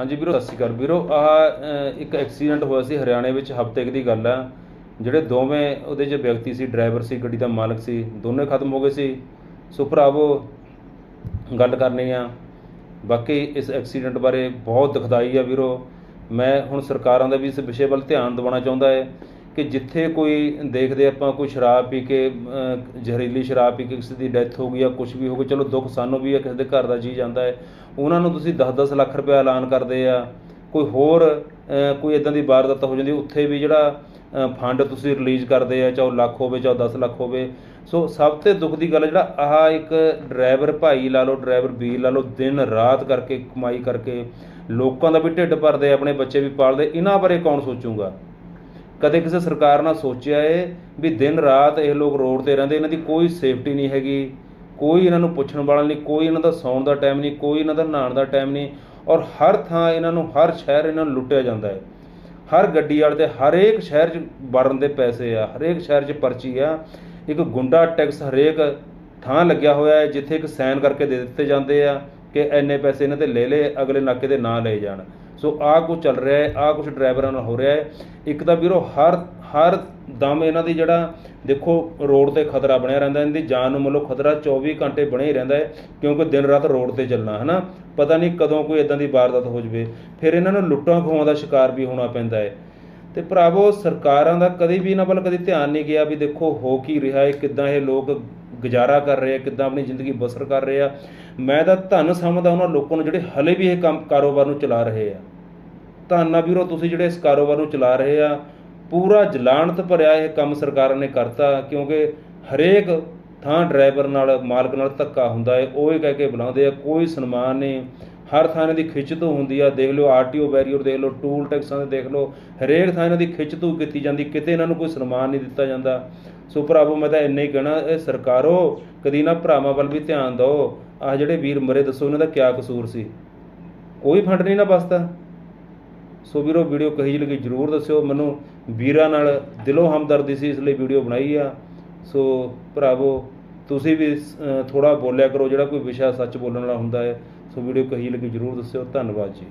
ਹਾਂਜੀ ਵੀਰੋ, ਸਤਿ ਸ਼੍ਰੀ ਅਕਾਲ। ਵੀਰੋ ਆ ਇੱਕ ਐਕਸੀਡੈਂਟ ਹੋਇਆ ਸੀ ਹਰਿਆਣੇ ਵਿੱਚ, ਹਫ਼ਤੇ ਕੁ ਦੀ ਗੱਲ ਆ। ਜਿਹੜੇ ਦੋਵੇਂ ਉਹਦੇ 'ਚ ਵਿਅਕਤੀ ਸੀ, ਡਰਾਈਵਰ ਸੀ, ਗੱਡੀ ਦਾ ਮਾਲਕ ਸੀ, ਦੋਨੇ ਖਤਮ ਹੋ ਗਏ ਸੀ। ਸੋ ਭਰਾਵੋ, ਗੱਲ ਕਰਨੀ ਆ। ਬਾਕੀ ਇਸ ਐਕਸੀਡੈਂਟ ਬਾਰੇ ਬਹੁਤ ਦੁਖਦਾਈ ਆ ਵੀਰੋ। ਮੈਂ ਹੁਣ ਸਰਕਾਰਾਂ ਦਾ ਵੀ ਇਸ ਵਿਸ਼ੇ ਵੱਲ ਧਿਆਨ ਦਿਵਾਉਣਾ ਚਾਹੁੰਦਾ ਹੈ ਕਿ ਜਿੱਥੇ ਕੋਈ ਦੇਖਦੇ ਆਪਾਂ ਕੋਈ ਸ਼ਰਾਬ ਪੀ ਕੇ ਜ਼ਹਿਰੀਲੀ ਸ਼ਰਾਬ ਪੀ ਕੇ ਕਿਸੇ ਦੀ ਡੈਥ ਹੋ ਗਈ ਜਾਂ ਕੁਝ ਵੀ ਹੋ ਗਿਆ, ਚਲੋ ਦੁੱਖ ਸਾਨੂੰ ਵੀ ਹੈ, ਕਿਸੇ ਦੇ ਘਰ ਦਾ ਜੀ ਜਾਂਦਾ ਹੈ। ਉਹਨਾਂ ਨੂੰ ਤੁਸੀਂ 10-10 ਲੱਖ ਰੁਪਏ ਐਲਾਨ ਕਰਦੇ ਆ। ਕੋਈ ਹੋਰ ਕੋਈ ਇਦਾਂ ਦੀ ਵਾਰਦਾਤ ਹੋ ਜਾਂਦੀ, ਉੱਥੇ ਵੀ ਜਿਹੜਾ ਫੰਡ ਤੁਸੀਂ ਰਿਲੀਜ਼ ਕਰਦੇ ਆ, ਚਾਹੇ ਉਹ ਲੱਖ ਹੋਵੇ, ਚਾਹੇ 10 ਲੱਖ ਹੋਵੇ। ਸੋ ਸਭ ਤੋਂ ਦੁੱਖ ਦੀ ਗੱਲ ਜਿਹੜਾ ਆਹ ਇੱਕ ਡਰਾਈਵਰ ਭਾਈ ਲਾ ਲਓ, ਡਰਾਈਵਰ ਵੀਰ ਲਾ ਲਓ, ਦਿਨ ਰਾਤ ਕਰਕੇ ਕਮਾਈ ਕਰਕੇ ਲੋਕਾਂ ਦਾ ਵੀ ਢਿੱਡ ਭਰਦੇ ਆਪਣੇ ਬੱਚੇ ਵੀ ਪਾਲਦੇ, ਇਹਨਾਂ ਬਾਰੇ ਕੌਣ ਸੋਚੂਗਾ? ਕਦੇ ਕਿਸੇ ਸਰਕਾਰ ਨਾਲ ਸੋਚਿਆ ਏ ਵੀ ਦਿਨ ਰਾਤ ਇਹ ਲੋਕ ਰੋਡ ਤੇ ਰਹਿੰਦੇ, ਇਹਨਾਂ ਦੀ ਕੋਈ ਸੇਫਟੀ ਨਹੀਂ ਹੈਗੀ, ਕੋਈ ਇਹਨਾਂ ਨੂੰ ਪੁੱਛਣ ਵਾਲਾ ਨਹੀਂ, ਕੋਈ ਇਹਨਾਂ ਦਾ ਸੌਣ ਦਾ ਟਾਈਮ ਨਹੀਂ, ਕੋਈ ਇਹਨਾਂ ਦਾ ਨਹਾਉਣ ਦਾ ਟਾਈਮ ਨਹੀਂ ਔਰ ਹਰ ਥਾਂ ਇਹਨਾਂ ਨੂੰ, ਹਰ ਸ਼ਹਿਰ ਇਹਨਾਂ ਨੂੰ ਲੁੱਟਿਆ ਜਾਂਦਾ ਹੈ ਹਰ ਗੱਡੀ ਵਾਲੇ 'ਤੇ ਹਰੇਕ ਸ਼ਹਿਰ 'ਚ ਵੜਨ ਦੇ ਪੈਸੇ ਆ, ਹਰੇਕ ਸ਼ਹਿਰ 'ਚ ਪਰਚੀ ਆ, ਇੱਕ ਗੁੰਡਾ ਟੈਕਸ ਹਰੇਕ ਥਾਂ ਲੱਗਿਆ ਹੋਇਆ ਹੈ ਜਿੱਥੇ ਇੱਕ ਸਾਈਨ ਕਰਕੇ ਦੇ ਦਿੱਤੇ ਜਾਂਦੇ ਆ ਕਿ ਐਨੇ ਪੈਸੇ ਇਹਨਾਂ ਤੇ ਲੈ ਲਏ, ਅਗਲੇ ਨਾਕੇ ਦੇ ਨਾਂ ਲਏ ਜਾਣ। ਸੋ ਆਹ ਕੁਝ ਚੱਲ ਰਿਹਾ ਹੈ, ਆਹ ਕੁਝ ਡਰਾਈਵਰਾਂ ਨਾਲ ਹੋ ਰਿਹਾ ਹੈ। ਇੱਕ ਤਾਂ ਵੀਰੋ, ਹਰ ਹਰ ਦਮ ਇਹਨਾਂ ਦੀ ਜਿਹੜਾ ਦੇਖੋ ਰੋਡ ਤੇ ਖਤਰਾ ਬਣਿਆ ਰਹਿੰਦਾ, ਇਹਨਾਂ ਦੀ ਜਾਨ ਨੂੰ ਮਤਲਬ ਖਤਰਾ 24 ਘੰਟੇ ਬਣਿਆ ਹੀ ਰਹਿੰਦਾ ਹੈ, ਕਿਉਂਕਿ ਦਿਨ ਰਾਤ ਰੋਡ ਤੇ ਚੱਲਣਾ, ਹਨਾ? ਪਤਾ ਨਹੀਂ ਕਦੋਂ ਕੋਈ ਇਦਾਂ ਦੀ ਵਾਰਦਾਤ ਹੋ ਜਵੇ। ਫਿਰ ਇਹਨਾਂ ਨੂੰ ਲੁੱਟਾਂ ਖੋਹਾਂ ਦਾ ਸ਼ਿਕਾਰ ਵੀ ਹੋਣਾ ਪੈਂਦਾ ਹੈ। ਤੇ ਭਰਾਵੋ, ਸਰਕਾਰਾਂ ਦਾ ਕਦੇ ਵੀ ਇਹਨਾਂ ਵੱਲ ਕਦੇ ਧਿਆਨ ਨਹੀਂ ਗਿਆ ਵੀ ਦੇਖੋ ਹੋ ਕੀ ਰਿਹਾ ਹੈ, ਕਿੱਦਾਂ ਇਹ ਲੋਕ ਗੁਜ਼ਾਰਾ ਕਰ ਰਹੇ ਆ, ਕਿੱਦਾਂ ਆਪਣੀ ਜ਼ਿੰਦਗੀ ਬਸਰ ਕਰ ਰਹੇ ਆ। ਮੈਂ ਤਾਂ ਧੰਨ ਸਮਝਦਾ ਉਹਨਾਂ ਲੋਕਾਂ ਨੂੰ ਜਿਹੜੇ ਹਲੇ ਵੀ ਇਹ ਕੰਮ ਕਾਰੋਬਾਰ ਨੂੰ ਚਲਾ ਰਹੇ ਆ। ਧੰਨ ਆ ਵੀਰੋ, ਤੁਸੀਂ ਜਿਹੜੇ ਇਸ ਕਾਰੋਬਾਰ ਨੂੰ ਚਲਾ ਰਹੇ ਆ, ਪੂਰਾ ਜਲਾਨਤ ਭਰਿਆ ਇਹ ਕੰਮ ਸਰਕਾਰ ਨੇ ਕਰਤਾ, ਕਿਉਂਕਿ ਹਰੇਕ ਥਾਂ ਡਰਾਈਵਰ ਨਾਲ, ਮਾਲਕ ਨਾਲ ਧੱਕਾ ਹੁੰਦਾ ਹੈ ਉਹ ਇਹ ਕਹਿ ਕੇ ਬੁਲਾਉਂਦੇ ਆ, ਕੋਈ ਸਨਮਾਨ ਨਹੀਂ। ਹਰ ਥਾਂ ਇਹਨਾਂ ਦੀ ਖਿੱਚਤੂ ਹੁੰਦੀ ਆ, ਦੇਖ ਲਿਓ ਆਰਟੀਓ ਬੈਰੀਅਰ, ਦੇਖ ਲਓ ਟੂਲ ਟੈਕਸਾਂ ਦੇ, ਦੇਖ ਲਓ, ਹਰੇਕ ਥਾਂ ਇਹਨਾਂ ਦੀ ਖਿੱਚ ਖਿੱਚਤੂ ਕੀਤੀ ਜਾਂਦੀ, ਕਿਤੇ ਇਹਨਾਂ ਨੂੰ ਕੋਈ ਸਨਮਾਨ ਨਹੀਂ ਦਿੱਤਾ ਜਾਂਦਾ। ਸੋ ਭਰਾਵੋ ਮੈਂ ਤਾਂ ਇੰਨਾ ਹੀ ਕਹਿਣਾ, ਇਹ ਸਰਕਾਰੋ, ਕਦੀ ਨਾ ਭਰਾਵਾਂ ਵੱਲ ਵੀ ਧਿਆਨ ਦਿਓ। ਆਹ ਜਿਹੜੇ ਵੀਰ ਮਰੇ, ਦੱਸੋ ਇਹਨਾਂ ਦਾ ਕੀ ਕਸੂਰ ਸੀ? ਕੋਈ ਫੰਡ ਨਹੀਂ ਨਾ ਬਸਦਾ। ਸੋ ਵੀਰੋ, ਵੀਡੀਓ ਕਹੀ ਲੱਗੀ, ਜਰੂਰ ਦੱਸਿਓ। ਮੈਨੂੰ ਵੀਰਾਂ ਨਾਲ ਦਿਲੋਂ ਹਮਦਰਦੀ ਸੀ, ਇਸ ਲਈ ਵੀਡੀਓ ਬਣਾਈ ਆ। ਸੋ ਭਰਾਵੋ, ਤੁਸੀਂ ਵੀ ਥੋੜਾ ਬੋਲਿਆ ਕਰੋ, ਜਿਹੜਾ ਕੋਈ ਵਿਸ਼ਾ ਸੱਚ ਬੋਲਣ ਵਾਲਾ ਹੁੰਦਾ ਹੈ। ਸੋ ਵੀਡੀਓ ਕਹੀ ਲੱਗੀ, ਜਰੂਰ ਦੱਸਿਓ। ਧੰਨਵਾਦ ਜੀ।